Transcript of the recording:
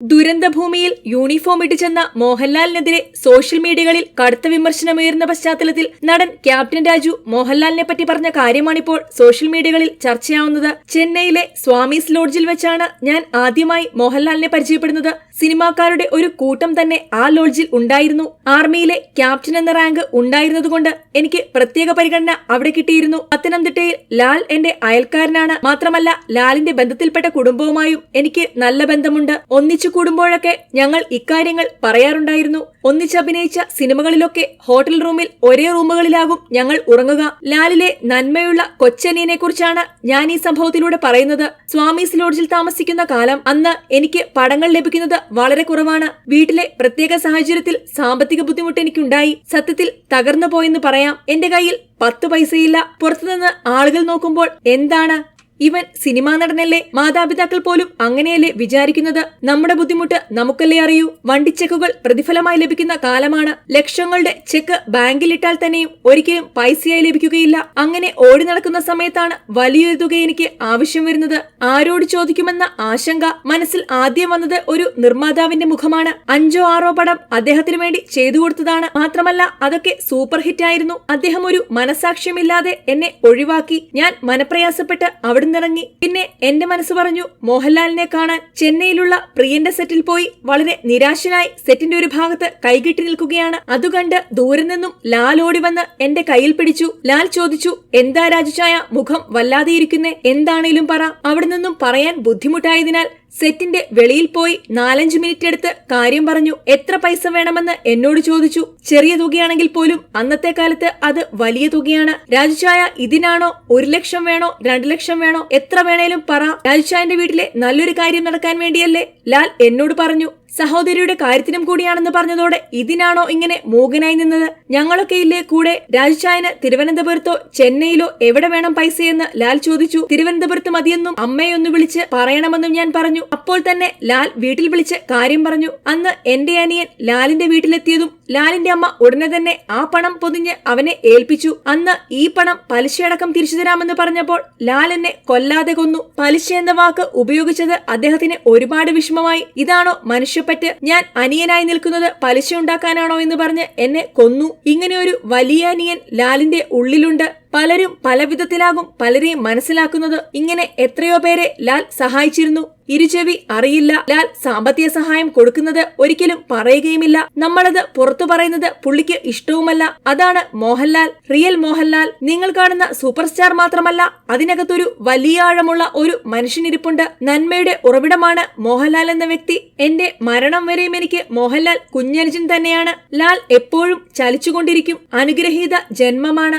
ദുരന്തഭൂമിയിൽ uniform ഇട്ട് ചെന്ന മോഹൻലാലിനെതിരെ social മീഡിയകളിൽ കടുത്ത വിമർശനമുയർന്ന പശ്ചാത്തലത്തിൽ നടൻ ക്യാപ്റ്റൻ രാജു മോഹൻലാലിനെ പറ്റി പറഞ്ഞ കാര്യമാണിപ്പോൾ സോഷ്യൽ മീഡിയകളിൽ ചർച്ചയാവുന്നത്. ചെന്നൈയിലെ സ്വാമീസ് ലോഡ്ജിൽ വെച്ചാണ് ഞാൻ ആദ്യമായി മോഹൻലാലിനെ പരിചയപ്പെടുന്നത്. സിനിമാക്കാരുടെ ഒരു കൂട്ടം തന്നെ ആ ലോഡ്ജിൽ ഉണ്ടായിരുന്നു. ആർമിയിലെ ക്യാപ്റ്റൻ എന്ന റാങ്ക് ഉണ്ടായിരുന്നതുകൊണ്ട് എനിക്ക് പ്രത്യേക പരിഗണന അവിടെ കിട്ടിയിരുന്നു. പത്തനംതിട്ടയിൽ ലാൽ എന്റെ അയൽക്കാരനാണ്. മാത്രമല്ല ലാലിന്റെ ബന്ധത്തിൽപ്പെട്ട കുടുംബവുമായും എനിക്ക് നല്ല ബന്ധമുണ്ട്. ഒന്നിച്ചു കൂടുമ്പോഴൊക്കെ ഞങ്ങൾ ഇക്കാര്യങ്ങൾ പറയാറുണ്ടായിരുന്നു. ഒന്നിച്ചഭിനയിച്ച സിനിമകളിലൊക്കെ ഹോട്ടൽ റൂമിൽ ഒരേ റൂമുകളിലാകും ഞങ്ങൾ ഉറങ്ങുക. ലാലിലെ നന്മയുള്ള കൊച്ചനിയനെ കുറിച്ചാണ് ഞാൻ ഈ സംഭവത്തിലൂടെ പറയുന്നത്. സ്വാമീസ് ലോഡ്ജിൽ താമസിക്കുന്ന കാലം അന്ന് എനിക്ക് പടങ്ങൾ ലഭിക്കുന്നത് വളരെ കുറവാണ്. വീട്ടിലെ പ്രത്യേക സാഹചര്യത്തിൽ സാമ്പത്തിക ബുദ്ധിമുട്ട് എനിക്കുണ്ടായി. സത്യത്തിൽ തകർന്നു പോയെന്ന് പറയാം. എന്റെ കയ്യിൽ പത്ത് പൈസയില്ല. പുറത്തുനിന്ന് ആളുകൾ നോക്കുമ്പോൾ എന്താണ് ഇവൻ സിനിമാ നടനല്ലേ? മാതാപിതാക്കൾ പോലും അങ്ങനെയല്ലേ വിചാരിക്കുന്നത്? നമ്മുടെ ബുദ്ധിമുട്ട് നമുക്കല്ലേ അറിയൂ? വണ്ടി ചെക്കുകൾ പ്രതിഫലമായി ലഭിക്കുന്ന കാലമാണ്. ലക്ഷങ്ങളുടെ ചെക്ക് ബാങ്കിലിട്ടാൽ തന്നെയും ഒരിക്കലും പൈസയായി ലഭിക്കുകയില്ല. അങ്ങനെ ഓടി നടക്കുന്ന സമയത്താണ് വലിയൊരു തുക എനിക്ക് ആവശ്യം വരുന്നത്. ആരോട് ചോദിക്കുമെന്ന ആശങ്ക മനസ്സിൽ ആദ്യം വന്നത് ഒരു നിർമ്മാതാവിന്റെ മുഖമാണ്. അഞ്ചോ ആറോ പടം അദ്ദേഹത്തിന് വേണ്ടി ചെയ്തു കൊടുത്തതാണ്. മാത്രമല്ല അതൊക്കെ സൂപ്പർ ഹിറ്റ് ആയിരുന്നു അദ്ദേഹം ഒരു മനസാക്ഷ്യമില്ലാതെ എന്നെ ഒഴിവാക്കി. ഞാൻ മനപ്രയാസപ്പെട്ട് അവിടെ നിന്നിറങ്ങി പിന്നെ എന്റെ മനസ്സ് പറഞ്ഞു മോഹൻലാലിനെ കാണാൻ ചെന്നൈയിലുള്ള പ്രിയന്റെ സെറ്റിൽ പോയി വളരെ നിരാശനായി സെറ്റിന്റെ ഒരു ഭാഗത്ത് കൈകെട്ടി നിൽക്കുകയാണ്. അതുകണ്ട് ദൂരെ നിന്നും ലാൽ ഓടി വന്ന് എന്റെ കയ്യിൽ പിടിച്ചു. ലാൽ ചോദിച്ചു എന്താ രാജുചായ മുഖം വല്ലാതെ ഇരിക്കുന്നേ എന്താണേലും പറ. അവിടെ നിന്നും പറയാൻ ബുദ്ധിമുട്ടായതിനാൽ സെറ്റിന്റെ വെളിയിൽ പോയി നാലഞ്ച് മിനിറ്റ് എടുത്ത് കാര്യം പറഞ്ഞു എത്ര പൈസ വേണമെന്ന് എന്നോട് ചോദിച്ചു. ചെറിയ തുകയാണെങ്കിൽ പോലും അന്നത്തെ കാലത്ത് അത് വലിയ തുകയാണ്. രാജുചായ ഇതിനാണോ? ഒരു ലക്ഷം വേണോ? രണ്ടു ലക്ഷം വേണോ? എത്ര വേണേലും പറ. രാജുചായന്റെ വീട്ടിലെ നല്ലൊരു കാര്യം നടക്കാൻ വേണ്ടിയല്ലേ? ലാൽ എന്നോട് പറഞ്ഞു. സഹോദരിയുടെ കാര്യത്തിനും കൂടിയാണെന്ന് പറഞ്ഞതോടെ ഇതിനാണോ ഇങ്ങനെ മൂകനായി നിന്നത്? ഞങ്ങളൊക്കെ ഇല്ലേ കൂടെ രാജുചായന് തിരുവനന്തപുരത്തോ ചെന്നൈയിലോ എവിടെ വേണം പൈസയെന്ന് ലാൽ ചോദിച്ചു. തിരുവനന്തപുരത്ത് മതിയെന്നും അമ്മയെ ഒന്ന് വിളിച്ച് പറയണമെന്നും ഞാൻ പറഞ്ഞു. അപ്പോൾ തന്നെ ലാൽ വീട്ടിൽ വിളിച്ച് കാര്യം പറഞ്ഞു. അന്ന് എന്റെ അനിയൻ ലാലിന്റെ വീട്ടിലെത്തിയതും ലാലിന്റെ അമ്മ ഉടനെ തന്നെ ആ പണം പൊതിഞ്ഞ് അവനെ ഏൽപ്പിച്ചു. അന്ന് ഈ പണം പലിശയടക്കം തിരിച്ചു തരാമെന്ന് പറഞ്ഞപ്പോൾ ലാൽ എന്നെ കൊല്ലാതെ കൊന്നു. പലിശ എന്ന വാക്ക് ഉപയോഗിച്ചത് അദ്ദേഹത്തിന് ഒരുപാട് വിഷമമായി. ഇതാണോ മനുഷ്യപ്പറ്റ് ഞാൻ അനിയനായി നിൽക്കുന്നത് പലിശ ഉണ്ടാക്കാനാണോ എന്ന് പറഞ്ഞ് എന്നെ കൊന്നു. ഇങ്ങനെ ഒരു വലിയ അനിയൻ ലാലിന്റെ ഉള്ളിലുണ്ട്. പലരും പല വിധത്തിലാകും പലരെയും മനസ്സിലാക്കുന്നത് ഇങ്ങനെ എത്രയോ പേരെ ലാൽ സഹായിച്ചിരുന്നു. ഇരുചെവി അറിയില്ല. ലാൽ സാമ്പത്തിക സഹായം കൊടുക്കുന്നത് ഒരിക്കലും പറയുകയുമില്ല. നമ്മളത് പുറത്തു പറയുന്നത് പുള്ളിക്ക് ഇഷ്ടവുമല്ല. അതാണ് മോഹൻലാൽ. റിയൽ മോഹൻലാൽ. നിങ്ങൾ കാണുന്ന സൂപ്പർ സ്റ്റാർ മാത്രമല്ല അതിനകത്തൊരു വലിയ ആഴമുള്ള ഒരു മനുഷ്യനിരിപ്പുണ്ട്. നന്മയുടെ ഉറവിടമാണ് മോഹൻലാൽ എന്ന വ്യക്തി. എന്റെ മരണം വരെയും എനിക്ക് മോഹൻലാൽ കുഞ്ഞനുജൻ തന്നെയാണ്. ലാൽ എപ്പോഴും ചലിച്ചുകൊണ്ടിരിക്കും. അനുഗ്രഹീത ജന്മമാണ്.